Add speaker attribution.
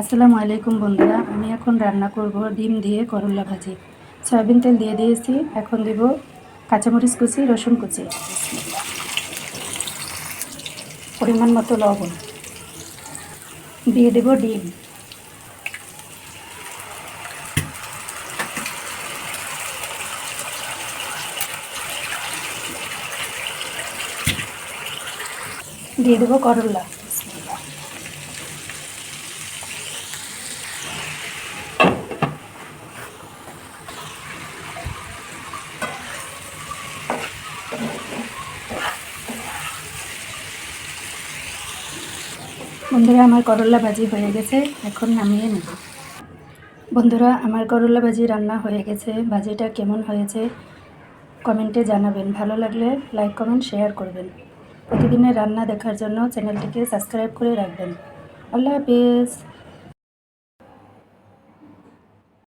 Speaker 1: আসসালামু আলাইকুম বন্ধুরা, আমি এখন রান্না করব ডিম দিয়ে করলা ভাজি। সয়াবিন তেল দিয়ে দিয়েছি, এখন দেব কাঁচামরিচ কুচি, রসুন কুচি। পরিমাণ মতো লবণ। দিয়ে দেব ডিম। দিয়ে দেবো করলা। বন্ধুরা, আমার করলা ভাজি হয়ে গেছে, এখন নামিয়ে নেব। বন্ধুরা, আমার করলা ভাজি রান্না হয়ে গেছে, ভাজিটা কেমন হয়েছে কমেন্টে জানাবেন। ভালো লাগলে লাইক, কমেন্ট, শেয়ার করবেন। প্রতিদিনের রান্না দেখার জন্য চ্যানেলটিকে সাবস্ক্রাইব করে রাখবেন। আল্লাহ হাফিজ।